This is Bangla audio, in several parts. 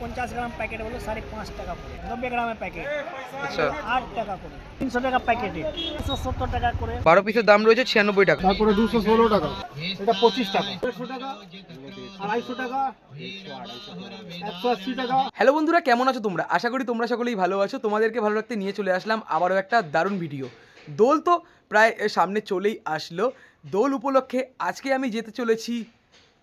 পঞ্চাশ গ্রাম প্যাকেট হলো সাড়ে পাঁচ টাকা করে নব্বই গ্রামের প্যাকেট। আচ্ছা। আট টাকা করে তিনশো টাকা প্যাকেটে সত্তর টাকা করে। বারো পিসের দাম রয়েছে ছিয়ানব্বই টাকা। তারপরে দুশো ষোলো টাকা এটা পঁচিশ টাকা। দেড়শো টাকা আড়াইশো টাকা একশো আশি টাকা। হ্যালো বন্ধুরা কেমন আছো তোমরা? আশা করি তোমরা সকলেই ভালো আছো। তোমাদেরকে ভালো রাখতে নিয়ে চলে আসলাম আবারও একটা দারুণ ভিডিও। দোল তো প্রায় সামনে চলেই আসলো। দোল উপলক্ষে আজকে আমি যেতে চলেছি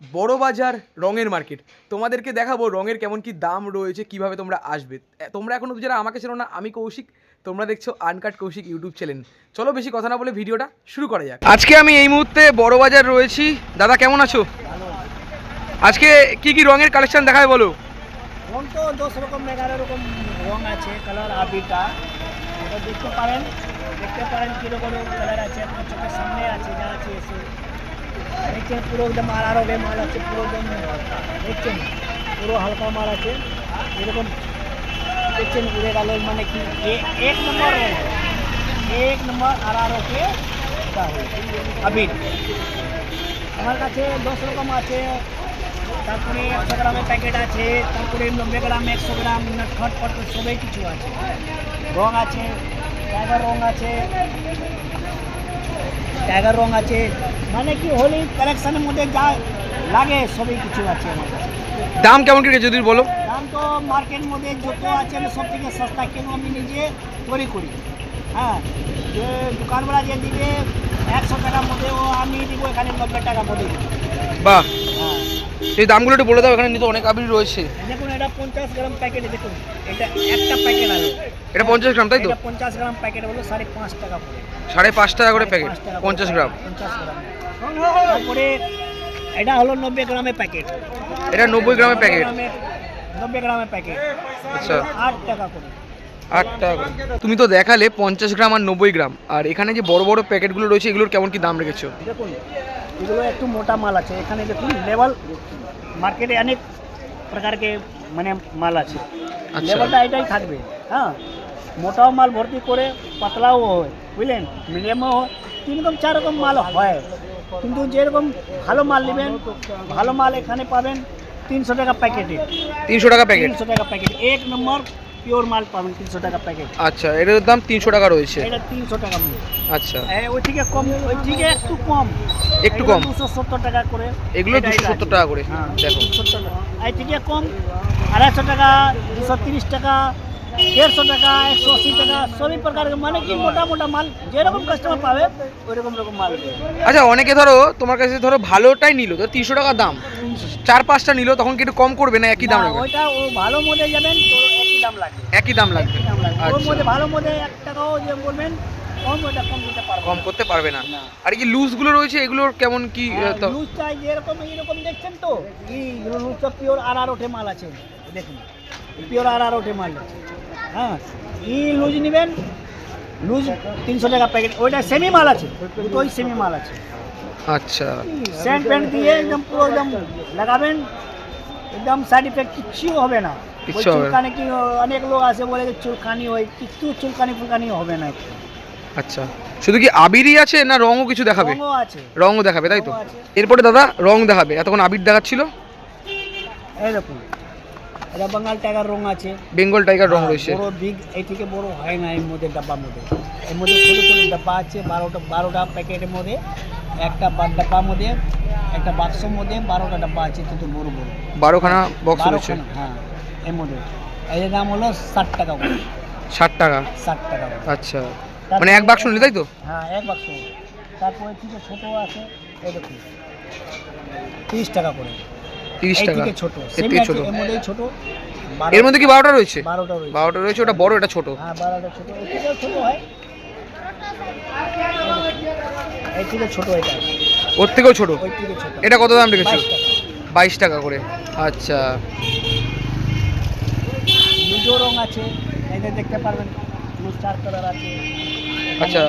বড় বাজার রঙের মার্কেট। তোমাদেরকে দেখাবো রঙের কেমন কি দাম রয়েছে, কীভাবে তোমরা আসবে। তোমরা এখনও যারা আমাকে চেনো না, আমি কৌশিক, তোমরা দেখছ আনকাট কৌশিক ইউটিউব চ্যানেল। চলো বেশি কথা না বলে ভিডিওটা শুরু করা যাক। আজকে আমি এই মুহূর্তে বড় বাজার রয়েছি। দাদা, কেমন আছো? আজকে কি কি রঙের কালেকশন দেখায় বলো? দেখতে পারেন দেখতে পারেন কালার আছে, আপনার চোখের সামনে আছে, যা আছে, এসে। দেখছেন পুরো একদম আড়াআড়ে মাল আছে পুরো একদম দেখছেন পুরো হালকা মাল আছে এরকম দেখছেন উড়ে গেল মানে কি এ- এক নম্বর রং এক নম্বর আড়াআড়কে আবির আমার কাছে দশ রকম আছে তারপরে একশো গ্রামের প্যাকেট আছে তারপরে নব্বই গ্রাম একশো গ্রাম নটখট ফট সবই কিছু আছে রং আছে টাইগার রং আছে টাইগার রং আছে। মানে কি হোলি কালেকশনের মধ্যে যা লাগে সবই কিছু আছে আমার কাছে। দাম কেমন কি রেখেছে যদি বলো? দাম তো মার্কেট মধ্যে যত আছে আমি সব থেকে সস্তা কেন আমি নিজে তৈরি করি। হ্যাঁ যে দোকানওয়ালা যে দিবে একশো টাকার মধ্যে ও আমি দিব এখানে নব্বই টাকার মধ্যে। বাহ। হ্যাঁ। এই দামগুলো একটু বলে দাও এখানে নিতে অনেক আবির রয়েছে। দেখুন এটা পঞ্চাশ গ্রাম প্যাকেট দেখুন এটা একটা প্যাকেট আছে। এটা পঞ্চাশ গ্রাম তাই তো? পঞ্চাশ গ্রাম প্যাকেট হলো সাড়ে পাঁচ টাকা সাড়ে পাঁচ টাকা করে প্যাকেট। পঞ্চাশ গ্রাম। পঞ্চাশ গ্রাম। তারপরে এটা হলো নব্বই গ্রামের প্যাকেট। এটা নব্বই গ্রামের প্যাকেট? নব্বই গ্রামের প্যাকেট। আচ্ছা। আট টাকা করে। আট টাকা। তুমি তো দেখালে পঞ্চাশ গ্রাম আর নব্বই গ্রাম। আর এখানে যে বড় বড় প্যাকেটগুলো রয়েছে এগুলোর কেমন কি দাম রেখেছো? দেখুন এগুলো একটু মোটা মাল আছে। এখানে দেখুন লেভেল মার্কেটে অনেক প্রকারকে মানে মাল আছে। লেবারটা লেভেলটা এটাই থাকবে হ্যাঁ। মোটাও মাল ভর্তি করে পাতলাও হয় বুঝলেন? মিডিয়ামও হয়। তিন রকম চার রকম মাল হয়। কিন্তু যেরকম ভালো মাল নেবেন ভালো মাল এখানে পাবেন তিনশো টাকা প্যাকেটে। তিনশো টাকা প্যাকেট। তিনশো টাকা প্যাকেট। এক নম্বর পিওর মাল পাবেন তিনশো টাকা প্যাকেট। আচ্ছা এটার দাম তিনশো টাকা রয়েছে। এটা তিনশো টাকা আচ্ছা। হ্যাঁ ওই থেকে কম ওই থেকে একটু কম। একটু কম। দুশো সত্তর টাকা করে। এগুলো এটা- 270 এটা টাকা করে। হ্যাঁ, দেখো। 270 এই থেকে কম আড়াইশো টাকা দুশো তিরিশ টাকা দেড়শো টাকা একশো আশি টাকা সবই প্রকার মানে কি মোটা মোটা মাল যেরকম কাস্টমার পাবে ওই রকম মাল আচ্ছা অনেকে ধরো তোমার কাছে ধরো ভালোটাই নিল তো তিনশো টাকা দাম। চার পাঁচটা নিল তখন কি একটু কম করবে না একই দাম ওইটা ও ভালো মধ্যে যাবেন তো একই দাম লাগবে। ওর আচ্ছা। মধ্যে ভালো মধ্যে এক টাকাও যে বলবেন কম ওইটা কম দিতে পারব কম করতে পারবে না। আর কি লুজগুলো রয়েছে এগুলোর কেমন কি আহ, তো- লুজ চাই যেরকম এইরকম দেখছেন তো? এই লুজটা পিওর আর আর ওঠে মাল আছে। দেখুন পিওর আর আর ওঠে মাল আছে। হ্যাঁ ই লুজ নেবেন লুজ তিনশো টাকা প্যাকেট ওইটা সেমি মাল আছে ওই সেমি মাল আছে। আচ্ছা। স্যান্ড প্যান্ট দিয়ে একদম পুরো একদম লাগাবেন একদম সাইড ইফেক্ট কিচ্ছু হবে না। ওই। চুলকানি কি অনেক লোক আছে বলে যে চুলকানি হয় কিছু চুলকানি ফুলকানি হবে না আচ্ছা। শুধু কি আবিরই আছে না রঙও কিছু দেখাবে? রঙও আছে। রঙও দেখাবে তাই তো? এরপরে দাদা রং দেখাবে। এতক্ষণ আবির দেখাচ্ছিল? দেখুন এটা বাঙাল টাইগার রং আছে। বেঙ্গল টাইগার রং রয়েছে। বড় বিগ এই থেকে বড় হয় না এর মধ্যে ডাব্বার মধ্যে। এর মধ্যে ছোটো ছোটো ডাব্বা আছে বারোটা বারোটা প্যাকেটের মধ্যে একটা ডাব্বার মধ্যে। একটা বাক্সের মধ্যে বারোটা ডাব্বা আছে কিন্তু বড় বড়। বারোখানা বক্স রয়েছে? হ্যাঁ এর মধ্যে। এর দাম হলো ষাট টাকা করে। ষাট টাকা? ষাট টাকা আচ্ছা। মানে এক বাক্স নিলে তাই তো? হ্যাঁ এক বাক্স। তারপরে থেকে ছোটো আছে এই দেখুন। তিরিশ টাকা করে। তিরিশ টাকা। ছোটো। ছোট। এর মধ্যেই ছোটো। এর মধ্যে কি বারোটা রয়েছে? বারোটা রয়েছে। বারোটা রয়েছে ওটা বড় এটা ছোট। হ্যাঁ বারোটা ছোট। ছোট হয়। থেকে ছোট এটা। ওর থেকেও ছোট? থেকে ছোট। এটা কত দাম রেখেছো? বাইশ টাকা। করে। আচ্ছা। রং আছে। এই যে দেখতে পারবেন লুজ চার কালার আছে। আচ্ছা।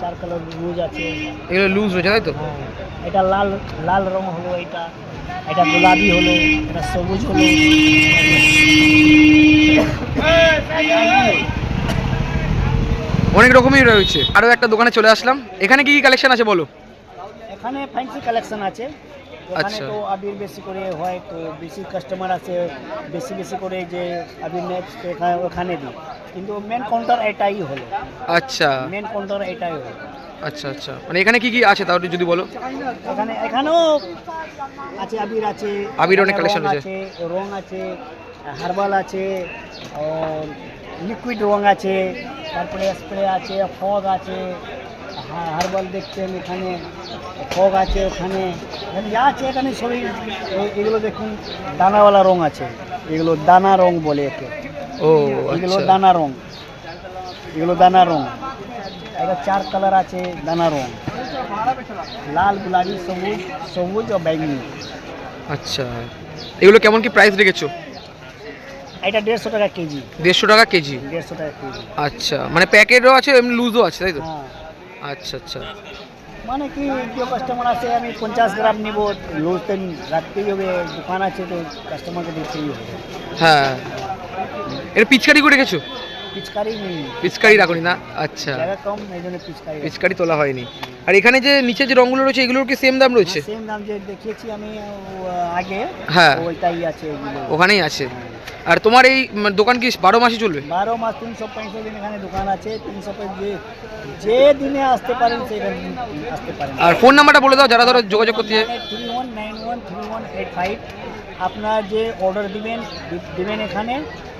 চার কালার লুজ আছে। এগুলো লুজ রয়েছে তাই তো? হ্যাঁ এটা লাল লাল রং হলো এটা। এটা গোলাপি হলো এটা সবুজ হলো। অনেক রকমই রয়েছে। আরও একটা দোকানে চলে আসলাম। এখানে কি কি কালেকশন আছে বলো? এখানে ফ্যান্সি কালেকশন আছে। আচ্ছা। তো আবির বেশি করে হয় তো বেশি কাস্টমার আছে বেশি বেশি করে যে আবির এখানে ওখানে দিই। কিন্তু মেন কাউন্টার এটাই হলো। আচ্ছা। মেন কাউন্টার এটাই হলো। আচ্ছা আচ্ছা। মানে এখানে কি কি আছে তাও যদি বলো? এখানে এখানেও আছে আবির আছে আবির অনেক রং আছে। রং আছে হার্বাল আছে লিকুইড রং আছে তারপরে স্প্রে আছে ফগ আছে হার্বাল দেখছেন এখানে ফগ আছে ওখানে যা আছে এখানে সবই এগুলো দেখুন দানাওয়ালা রং আছে এগুলো দানা রং বলে একে। ও এগুলো আচ্ছা। দানা রং এগুলো দানা রং। এটা চার কালার আছে দানা রং। লাল গোলাপি সবুজ সবুজ ও বেগুনি। আচ্ছা। এগুলো কেমন কি প্রাইস রেখেছো? এটা দেড়শো টাকা কেজি। দেড়শো টাকা কেজি? দেড়শো টাকা কেজি। আচ্ছা মানে প্যাকেটও আছে এমনি লুজও আছে তাই তো? হ্যাঁ। আচ্ছা আচ্ছা। মানে কি যে কাস্টমার আছে আমি পঞ্চাশ গ্রাম নিব রোজ তো রাখতেই হবে দোকান আছে তো কাস্টমারকে দিতেই হবে। হ্যাঁ। এটা পিচকারি করে রেখেছো? পিচকারি নেই। পিচকারি রাখুনি না? আচ্ছা। জায়গা কম এই জন্য পিচকারি পিচকারি তোলা হয়নি। আর এখানে যে নিচে যে রঙগুলো রয়েছে এগুলোর কি সেম দাম রয়েছে? সেম দাম যে দেখিয়েছি আমি আগে হ্যাঁ। ওইটাই আছে ওখানেই আছে। আর তোমার এই দোকান কি বারো মাসই চলবে? বারো মাস তিনশো পঁয়ষট্টি দিন এখানে দোকান আছে তিনশো যে যে দিনে আসতে পারেন সেই আসতে পারেন। আর ফোন নাম্বারটা বলে দাও যারা ধরো যোগাযোগ করতে। Three one nine one three one eight five. আপনার যে অর্ডার দিবেন দিবেন এখানে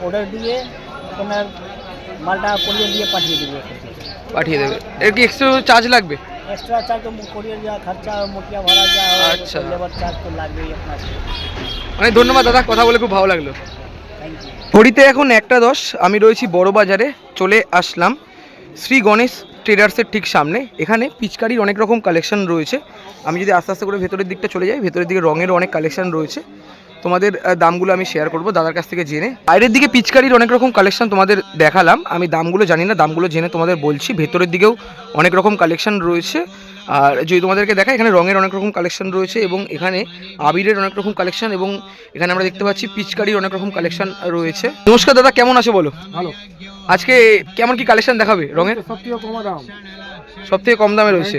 অর্ডার দিয়ে আপনার মালটা কোরিয়ার দিয়ে পাঠিয়ে দেবে। পাঠিয়ে দেবে। এর কি এক্সট্রা চার্জ লাগবে? এক্সট্রা চার্জ তো কোরিয়ার যা খরচা মোটিয়া ভাড়া যা আচ্ছা। লেবার চার্জ তো লাগবেই আপনার। অনেক ধন্যবাদ দাদা কথা বলে খুব ভালো লাগল। ঘড়িতে এখন একটা দশ, আমি রয়েছি বড় বাজারে চলে আসলাম শ্রী গণেশ ট্রেডার্সের ঠিক সামনে। এখানে পিচকারির অনেক রকম কালেকশন রয়েছে। আমি যদি আস্তে আস্তে করে ভেতরের দিকটা চলে যাই, ভেতরের দিকে রঙের অনেক কালেকশন রয়েছে। তোমাদের দামগুলো আমি শেয়ার করব দাদার কাছ থেকে জেনে। বাইরের দিকে পিচকারির অনেক রকম কালেকশন তোমাদের দেখালাম। আমি দামগুলো জানি না, দামগুলো জেনে তোমাদের বলছি। ভেতরের দিকেও অনেক রকম কালেকশন রয়েছে। আর যদি তোমাদেরকে দেখা এখানে রঙের অনেক রকম কালেকশন রয়েছে এবং এখানে আবিরের অনেক রকম কালেকশন এবং এখানে আমরা দেখতে পাচ্ছি পিচকারির অনেক রকম কালেকশন রয়েছে। নমস্কার দাদা কেমন আছে বলো? ভালো। আজকে কেমন কি কালেকশন দেখাবে রঙের? সব থেকে কম দাম রয়েছে।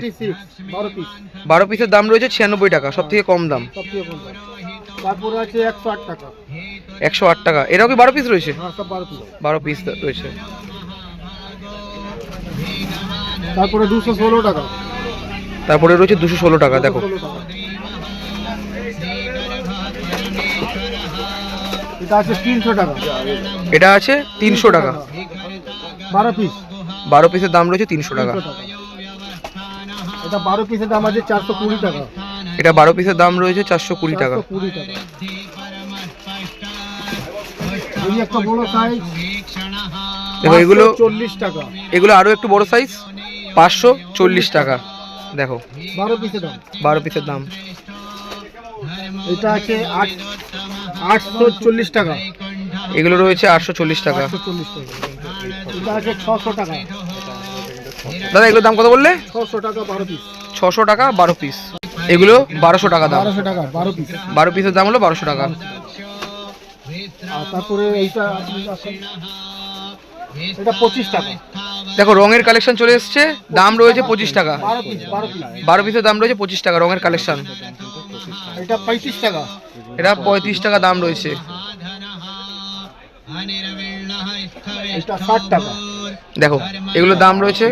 বারো পিসের দাম রয়েছে ছিয়ানব্বই টাকা সব থেকে কম দাম। তারপরে আছে একশো আট টাকা। একশো আট টাকা। এরাও কি বারো পিস রয়েছে? হ্যাঁ বারো পিস রয়েছে। তারপরে দুশো ষোলো টাকা। তারপরে রয়েছে দুশো ষোলো টাকা দেখো। এটা আছে তিনশো টাকা। এটা আছে তিনশো টাকা। বারো পিস। বারো পিসের দাম রয়েছে তিনশো টাকা। এটা বারো পিসের দাম আছে চারশো কুড়ি টাকা। এটা বারো পিসের দাম রয়েছে চারশো কুড়ি টাকা। কুড়ি টাকা। একটা বড় সাইজ দেখো এগুলো চল্লিশ টাকা। এগুলো আরও একটু বড় সাইজ পাঁচশো চল্লিশ টাকা। দেখো। বারো পিসের দাম। বারো পিসের দাম। এটা আছে আট আটশো চল্লিশ টাকা। এগুলো রয়েছে আটশো চল্লিশ টাকা। এটা আছে ছশো টাকা। দাদা এগুলোর দাম কত বললে? ছশো টাকা বারো পিস ছশো টাকা বারো পিস এগুলো বারোশো টাকা দাম। বারোশো টাকা বারো পিস বারো পিসের দাম হলো বারোশো টাকা। তারপরে এইটা। এটা পঁচিশ টাকা। দেখো রঙের কালেকশন চলে এসছে। দাম রয়েছে পঁচিশ টাকা। বারো পিস বারো পিস বারো পিসের দাম রয়েছে পঁচিশ টাকা রঙের কালেকশন এটা পঁয়ত্রিশ টাকা। এটা পঁয়ত্রিশ টাকা দাম রয়েছে। এটা ষাট টাকা। দেখো এগুলোর দাম রয়েছে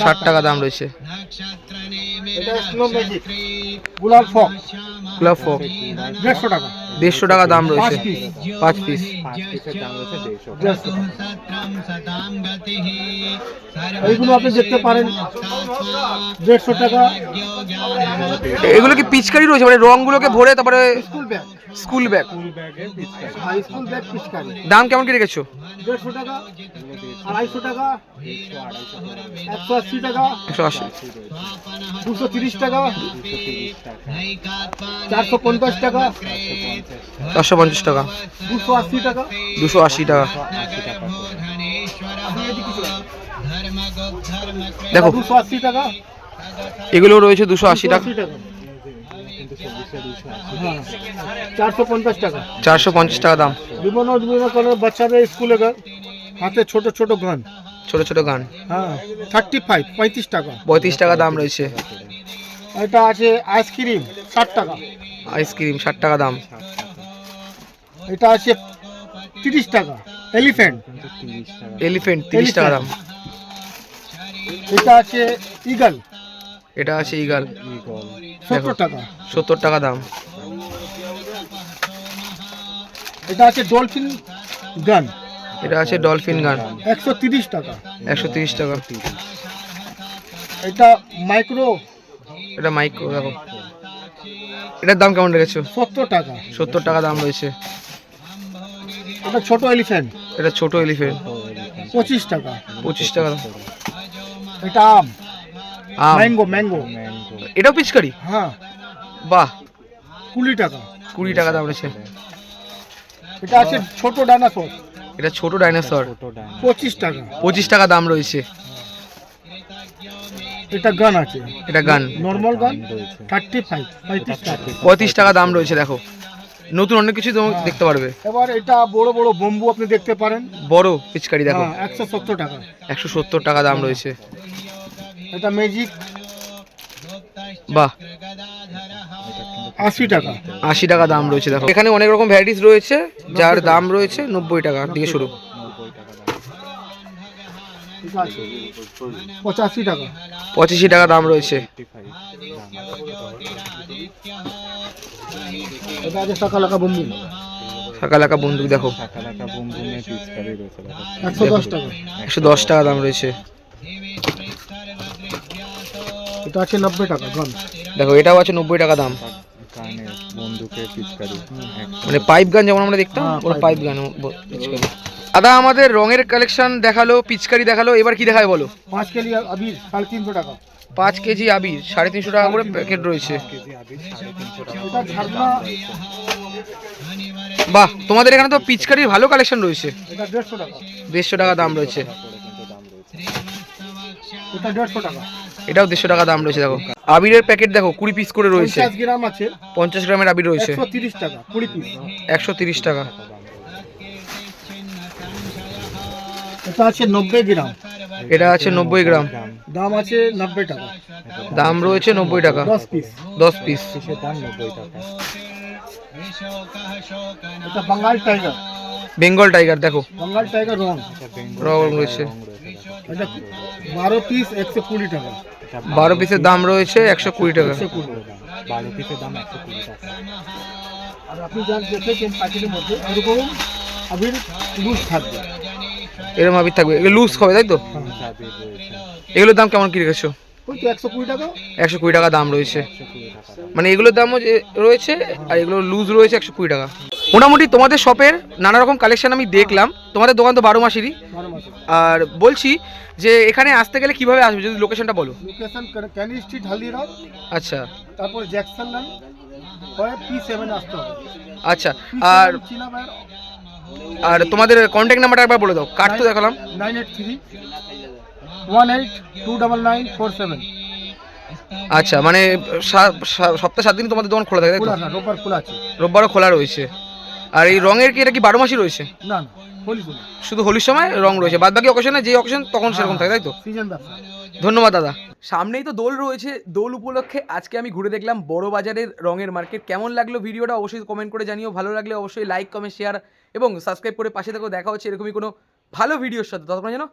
ষাট টাকা দাম রয়েছে। এটা স্নো ম্যাজিক গোলাপ ফক। গোলাপ ফক। দেড়শো টাকা। দেড়শো টাকা দাম রয়েছে। পাঁচ পিস। এইগুলো আপনি দেখতে পারেন। দেড়শো টাকা। এগুলো কি পিচকারি রয়েছে? মানে রঙগুলোকে ভরে তারপরে স্কুল ব্যাগ। School bag. হ্যাঁ স্কুল ব্যাগ পিচকারি। দাম কেমন কি রেখেছো? দেড়শো টাকা আড়াইশো টাকা একশো আশি টাকা একশো আশি। দুশো তিরিশ টাকা চারশো পঞ্চাশ টাকা চারশো পঞ্চাশ টাকা। দুশো আশি টাকা। দুশো আশি টাকা। দেখো। দুশো আশি টাকা। এগুলো রয়েছে দুশো আশি টাকা। চারশো পঞ্চাশ টাকা। চারশো পঞ্চাশ টাকা দাম। বিভিন্ন বিভিন্ন কালার বাচ্চাদের স্কুলে গান হাতে ছোট ছোট গান। ছোট ছোট গান। হ্যাঁ থার্টি ফাইভ পঁয়ত্রিশ টাকা। পঁয়ত্রিশ টাকা দাম রয়েছে। এটা আছে আইসক্রিম ষাট টাকা। আইসক্রিম ষাট টাকা দাম। এটা আছে তিরিশ টাকা এলিফ্যান্ট এলিফেন্ট তিরিশ টাকা দাম। এটা আছে ইগল এটা আছে ইগাল সত্তর টাকা। সত্তর টাকা দাম। এটা আছে ডলফিন গান। এটা আছে ডলফিন গান। একশো তিরিশ টাকা। একশো তিরিশ টাকা। এটা মাইক্রো। এটা মাইক্রো দেখো। এটার দাম কেমন রেখেছো? সত্তর টাকা। সত্তর টাকা দাম রয়েছে। এটা ছোট এলিফ্যান্ট। এটা ছোট এলিফেন্ট পঁচিশ টাকা। পঁচিশ টাকা এটা আম। Mango mango. এটাও পিচকারি? হ্যাঁ। বাহ। কুড়ি টাকা। কুড়ি টাকা দাম রয়েছে। এটা আছে ছোট ডানাসোর এটা ছোট ডাইনোসর। পঁচিশ টাকা। পঁচিশ টাকা দাম রয়েছে। এটা গান আছে। এটা গান। নর্মাল গান। Thirty five. পঁয়ত্রিশ টাকা। পঁয়ত্রিশ টাকা দাম রয়েছে দেখো। নতুন অনেক কিছু তুমি দেখতে পারবে। এবার এটা বড় বড় বম্বু আপনি দেখতে পারেন। বড় পিচকারি দেখো। হ্যাঁ একশো সত্তর টাকা। একশো সত্তর টাকা দাম রয়েছে। এটা ম্যাজিক বাহ। আশি টাকা। আশি টাকা দাম রয়েছে দেখো। এখানে অনেক রকম ভ্যারাইটিস রয়েছে যার দাম রয়েছে নব্বই টাকা থেকে শুরু। পঁচাশি টাকা। পঁচাশি টাকা দাম রয়েছে। সাকালাকা বন্দুক। দেখো। একশো দশ টাকা। একশো দশ টাকা দাম রয়েছে। এটা আছে নব্বই টাকা গান দেখো এটাও আছে নব্বই টাকা দাম। মানে পাইপ গান যেমন আমরা দেখতাম ওর পাইপ গান পিচকারি। দাদা আমাদের রঙের কালেকশন দেখাল পিচকারি দেখাল এবার কি দেখায় বলো? পাঁচ কেজি আবির সাড়ে তিনশো টাকা। পাঁচ কেজি আবির সাড়ে তিনশো টাকা করে প্যাকেট রয়েছে। বাহ তোমাদের এখানে তো পিচকারির ভালো কালেকশন রয়েছে। দেড়শো টাকা দাম রয়েছে। এটা দেড়শো টাকা। এটাও দেড়শো টাকা দাম রয়েছে দেখো। আবিরের প্যাকেট দেখো কুড়ি পিস করে রয়েছে। পঞ্চাশ গ্রাম আছে। পঞ্চাশ গ্রামের আবির রয়েছে। একশো তিরিশ টাকা কুড়ি পিস একশো তিরিশ টাকা। এটা আছে নব্বই গ্রাম। এটা আছে নব্বই গ্রাম। দাম আছে নব্বই টাকা। দাম রয়েছে নব্বই টাকা। দশ পিস দশ পিস এটা বাঙ্গাল টাইগার বেঙ্গল টাইগার দেখো। বাঙ্গাল টাইগার রং। রং রয়েছে। এটা বারো পিস একশো কুড়ি টাকা। বারো পিসের দাম রয়েছে একশো কুড়ি টাকা। একশো কুড়ি বারো পিসের দাম একশো কুড়ি টাকা। আর আপনি যা দেখেছেন প্যাকেটের মধ্যে এরকম আবির লুজ থাকবে। এরকম আবির থাকবে। এগুলো লুজ হবে তাই তো। এগুলোর দাম কেমন কি রেখেছো? ওই তো একশো কুড়ি টাকা। টাকা দাম রয়েছে। মানে এগুলোর দামও যে রয়েছে আর এগুলো লুজ রয়েছে একশো কুড়ি টাকা। মোটামুটি তোমাদের শপের নানা রকম কালেকশন আমি দেখলাম। তোমাদের দোকান তো বারো মাসেরই। আর বলছি যে এখানে আসতে গেলে কীভাবে আসবে? যদি লোকেশনটা বলো। লোকেশন ক্যানি স্ট্রিট হালদিরাম আচ্ছা। তারপর জ্যাকসন লাইন হয়ে পি সেভেন আসতে হবে। আচ্ছা। আর আর তোমাদের কন্ট্যাক্ট নাম্বারটা একবার বলে দাও। কার্ড তো দেখালাম। Nine eight three one eight two double nine four seven আচ্ছা মানে সপ্তাহে সাত দিন তোমাদের দোকান খোলা থাকে রোববার খোলা আছে। রোববারও খোলা রয়েছে। আর এই রঙের কি এটা কি বারো মাসই রয়েছে? না না হোলি শুধু হোলির সময় রং রয়েছে। বাদ বাকি অকেশনে যে অকেশন তখন সেরকম থাকে তাই তো? সিজন ব্যবসা ধন্যবাদ দাদা। সামনেই তো দোল রয়েছে। দোল উপলক্ষে আজকে আমি ঘুরে দেখলাম বড় বাজারের রঙের মার্কেট। কেমন লাগল ভিডিওটা অবশ্যই কমেন্ট করে জানিও। ভালো লাগলে অবশ্যই লাইক কমেন্ট শেয়ার এবং সাবস্ক্রাইব করে পাশে থেকেও দেখা হচ্ছে এরকমই কোনো ভালো ভিডিওর সাথে। ততক্ষণ যেন